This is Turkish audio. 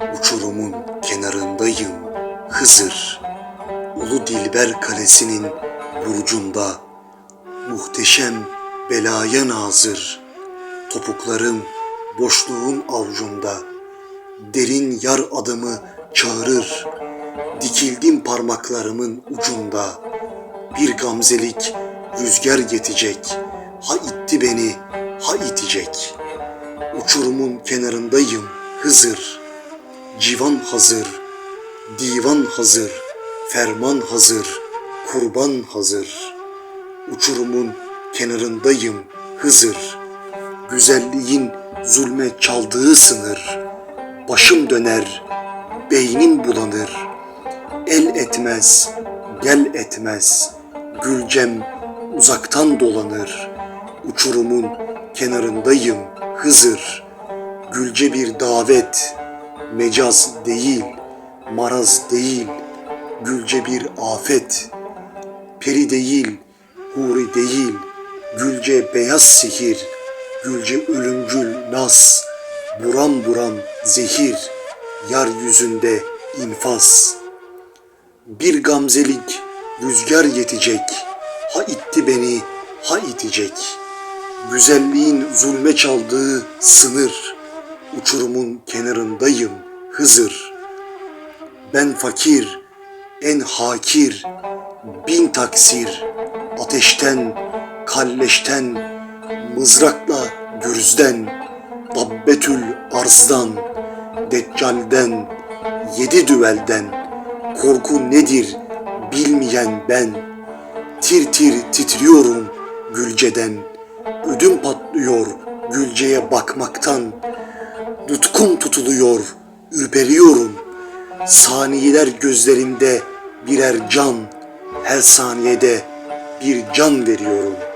Uçurumun kenarındayım Hızır. Ulu Dilber Kalesi'nin burcunda muhteşem belaya nazır. Topuklarım boşluğun avcunda. Derin yar adımı çağırır. Dikildim parmaklarımın ucunda. Bir gamzelik rüzgar yetecek. Ha itti beni, ha itecek. Uçurumun kenarındayım Hızır. Civan hazır, divan hazır, ferman hazır, kurban hazır. Uçurumun kenarındayım Hızır. Güzelliğin zulme çaldığı sınır. Başım döner, beynim bulanır. El etmez, gel etmez. Gülcem uzaktan dolanır. Uçurumun kenarındayım Hızır. Gülce bir davet, mecaz değil, maraz değil, gülce bir afet. Peri değil, huri değil, gülce beyaz sihir, gülce ölümcül nas, buram buram zehir, yar yüzünde infaz. Bir gamzelik rüzgar yetecek, ha itti beni, ha itecek. Güzelliğin zulme çaldığı sınır, uçurumun kenarındayım Hızır. Ben fakir, en hakir, bin taksir, ateşten, kalleşten, mızrakla gürzden, dabbetül arzdan, deccalden, yedi düvelden, korku nedir bilmeyen ben, tir tir titriyorum gülceden, ödüm patlıyor gülceye bakmaktan, Nutkum tutuluyor, ürperiyorum. Saniyeler gözlerimde birer can, her saniyede bir can veriyorum.''